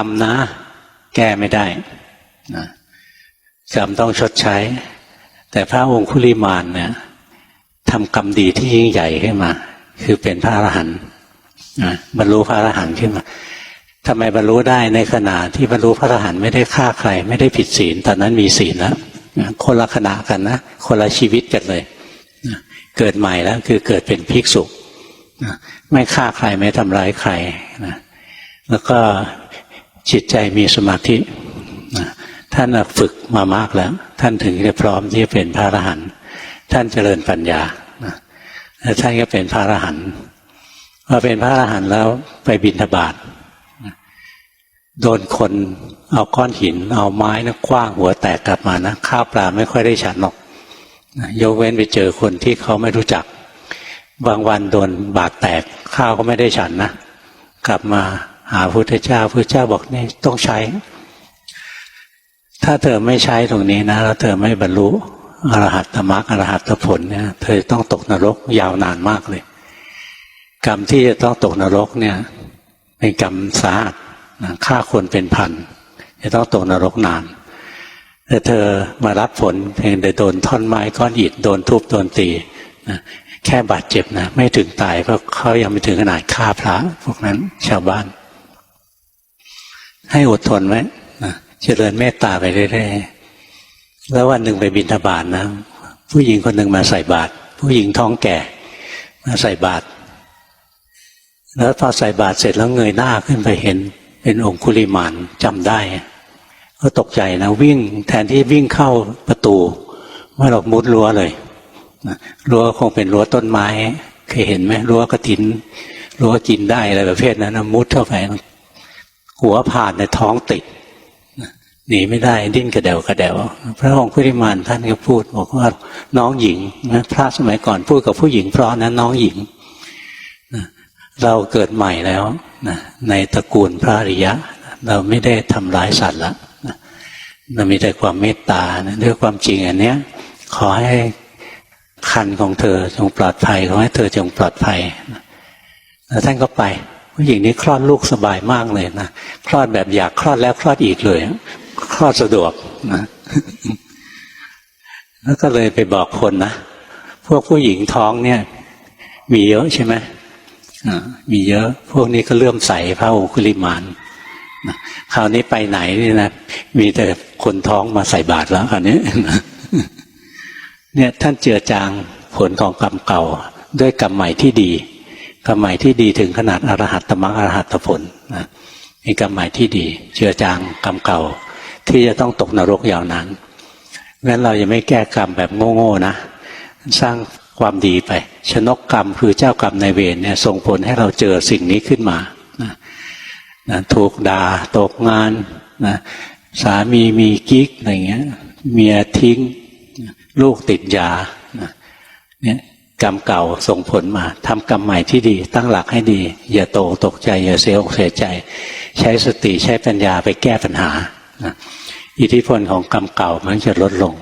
กรรมนะ แก้ไม่ได้นะกรรมต้องชดใช้ แต่พระองคุลิมานเนี่ยทำกรรมดีที่ยิ่งใหญ่ขึ้นมา คือเป็นพระอรหันต์บรรลุพระอรหันต์ขึ้นมาทำไมบรรลุได้ในขณะที่บรรลุพระอรหันต์ไม่ได้ฆ่าใคร ไม่ได้ผิดศีลตอนนั้นมีศีลแล้วคนละขณะกันนะคนละชีวิตกันเลยเกิดใหม่แล้วคือเกิดเป็นภิกษุไม่ฆ่าใครไม่ทำร้ายใครนะแล้วก็ จิตใจมีสมาธิท่านฝึกมามากแล้ว ท่านถึงจะพร้อมที่จะเป็นพระอรหันต์ท่านเจริญปัญญาแล้วท่านก็เป็นพระอรหันต์พอเป็นพระอรหันต์แล้วไปบิณฑบาตโดนคนเอาก้อนหิน เอาไม้นะคว้างหัวแตกกลับมานะข้าวปลาไม่ค่อยได้ฉันหรอกยกเว้นไปเจอคนที่เขาไม่รู้จัก บางวันโดนบาดแตกข้าวก็ไม่ได้ฉันนะกลับมา หาพุทธเจ้าพุทธเจ้าบอกนี่ต้องใช้ ถ้าเธอไม่ใช้ตรงนี้นะแล้วเธอไม่บรรลุอรหัตตมรรคอรหัตผลเนี่ยเธอต้องตกนรกยาวนานมากเลย กรรมที่จะต้องตกนรกเนี่ยเป็นกรรมสาหัสฆ่าคนเป็นพันจะต้องตกนรกนานแต่เธอมารับผลเพียงแต่โดนท่อนไม้ก้อนอิฐโดนทุบโดนตีนะแค่บาดเจ็บนะไม่ถึงตายเพราะเขายังไม่ถึงขนาดฆ่าพระพวกนั้นชาวบ้าน ให้อดทนไว้นะเจริญเมตตาไปเรื่อยๆแล้ววันหนึ่งไปบิณฑบาตนะ ผู้หญิงคนหนึ่งมาใส่บาตรผู้หญิงท้องแก่ มาใส่บาตรแล้วพอใส่บาตรเสร็จแล้วเงยหน้าขึ้นไปเห็น เป็นองคุลิมานจำได้ ก็ตกใจนะวิ่งแทนที่วิ่งเข้าประตูไม่หรอกมุดรั้วเลยรั้วคงเป็นรั้วต้นไม้ เคยเห็นไหมรั้วกระถินรั้วกินได้อะไรประเภทนั้นนะมุดเข้าไป หัวผ่านในท้องติดหนีไม่ได้ดิ้นกระเดวกระเดวพระองค์พุทธิมานท่านก็พูดบอกว่าน้องหญิงนะพระสมัยก่อนพูดกับผู้หญิงเพราะนะน้องหญิงนะเราเกิดใหม่แล้วนะในตระกูลพระอริยะ เราไม่ได้ทำร้ายสัตว์ละนะเรามีแต่ความเมตตานะด้วยความจริงอันเนี้ย ขอให้คันของเธอจงปลอดภัยขอให้เธอจงปลอดภัยนะแล้วท่านก็ไป ผู้หญิงนี้คลอดลูกสบายมากเลยนะคลอดแบบอยากคลอดแล้วคลอดอีกเลยคลอดสะดวกนะแล้วก็เลยไปบอกคนนะพวกผู้หญิงท้องเนี่ย มีเยอะใช่ไหมมีเยอะ พวกนี้ก็เลื่อมใสพระองคุลิมานนะคราวนี้ไปไหนนี่นะมีแต่คนท้องมาใส่บาตรแล้วคราวนี้เนี่ยท่านเจือจางผลของกรรมเก่าด้วยกรรมใหม่ที่ดี กรรมใหม่ที่ดีถึงขนาดอรหัตตมรรคอรหัตผลนะมีกรรมใหม่ที่ดี เจือจางกรรมเก่า ที่จะต้องตกนรกยาวนานงั้นเราจะไม่แก้กรรมแบบโง่ๆนะ สร้างความดีไป ชนกกรรมคือเจ้ากรรมในเวรเนี่ยส่งผลให้เราเจอสิ่งนี้ขึ้นมานะนะถูกด่าตกงานนะสามีมีกิ๊กอะไรเงี้ยเมียทิ้ง ลูกติดยาเนี่ย กรรมเก่าส่งผลมาทำกรรมใหม่ที่ดี ตั้งหลักให้ดี อย่าโตกตกใจ อย่าเสียอกเสียใจ ใช้สติใช้ปัญญาไปแก้ปัญหา อิทธิพลของกรรมเก่ามันจะลดลง